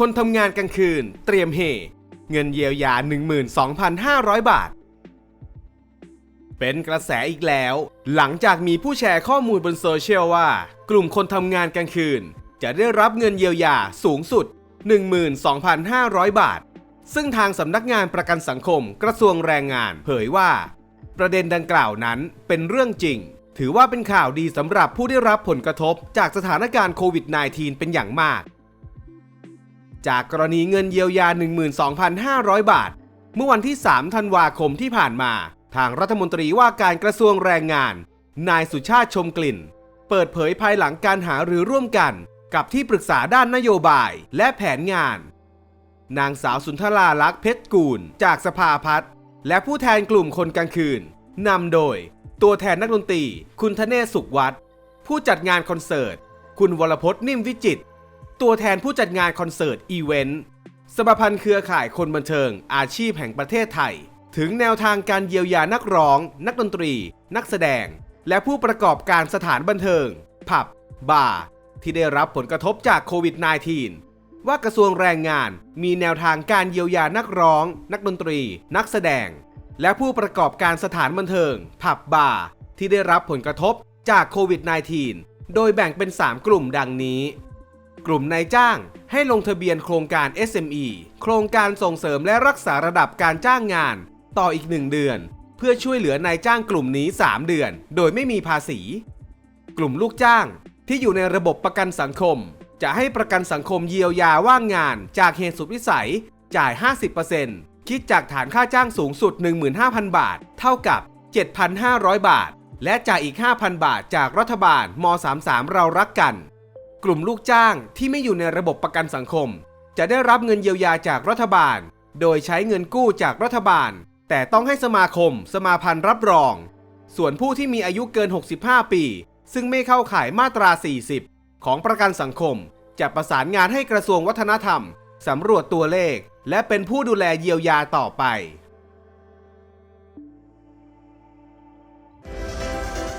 คนทำงานกลางคืน เตรียมเฮเงินเยียวยา 12,500 บาท เป็นกระแสอีกแล้ว หลังจากมีผู้แชร์ข้อมูลบนโซเชียลว่า กลุ่มคนทำงานกลางคืน จะได้รับเงินเยียวยาสูงสุด 12,500 บาท ซึ่งทางสำนักงานประกันสังคมกระทรวงแรงงานเผยว่า ประเด็นดังกล่าวนั้นเป็นเรื่องจริง ถือว่าเป็นข่าวดีสำหรับผู้ได้รับผลกระทบจากสถานการณ์โควิด -19 เป็นอย่างมาก จากกรณีเงินเยียวยา 12,500 บาท เมื่อวันที่ 3 ธันวาคมที่ผ่านมา ทางรัฐมนตรีว่าการกระทรวงแรงงาน นายสุชาติชมกลิ่น เปิดเผยภายหลังการหารือร่วมกัน กับที่ปรึกษาด้านนโยบายและแผนงาน นางสาวสุนทราลักษ์เพชรกูล จากสภาพัฒน์และผู้แทนกลุ่มคนกลางคืนนำโดย ตัวแทนนักดนตรี คุณธเนศสุขวัฒน์ผู้จัดงานคอนเสิร์ต คุณวรพจน์นิ่มวิจิตร ตัวแทนผู้จัดงานคอนเสิร์ตอีเวนต์สมาพันธ์เครือข่ายคนบันเทิง อาชีพแห่งประเทศไทย ถึงแนวทางการเยียวยานักร้อง นักดนตรี นักแสดง และผู้ประกอบการสถานบันเทิง ผับ บาร์ที่ได้รับผลกระทบจากโควิด -19 ว่ากระทรวงแรงงานมีแนวทางการเยียวยานักร้อง นักดนตรี นักแสดง และผู้ประกอบการสถานบันเทิง ผับบาร์ที่ได้รับผลกระทบจากโควิด -19 โดยแบ่งเป็น 3 กลุ่มดังนี้ กลุ่มนายจ้าง ให้ลงทะเบียนโครงการ SME โครงการส่งเสริมและรักษาระดับการจ้างงาน ต่ออีก 1 เดือน เพื่อช่วยเหลือนายจ้างกลุ่มนี้ 3 เดือน โดยไม่มีภาษี กลุ่มลูกจ้างที่อยู่ในระบบประกันสังคม จะให้ประกันสังคมเยียวยาว่างงาน จากเหตุสุดวิสัย จ่าย 50%คิดจากฐานค่าจ้างสูงสุด 15,000 บาท เท่ากับ 7,500 บาท และจ่ายอีก 5,000 บาทจากรัฐบาลม 33 เรารักกัน กลุ่มลูกจ้างที่ไม่อยู่ในระบบประกันสังคม จะได้รับเงินเยียวยาจากรัฐบาล โดยใช้เงินกู้จากรัฐบาล แต่ต้องให้สมาคม สมาพันธ์รับรอง ส่วนผู้ที่มีอายุเกิน 65 ปี ซึ่งไม่เข้าข่ายมาตรา 40 ของประกันสังคม จะประสานงานให้กระทรวงวัฒนธรรมสำรวจตัวเลข และเป็นผู้ดูแลเยียวยาต่อไป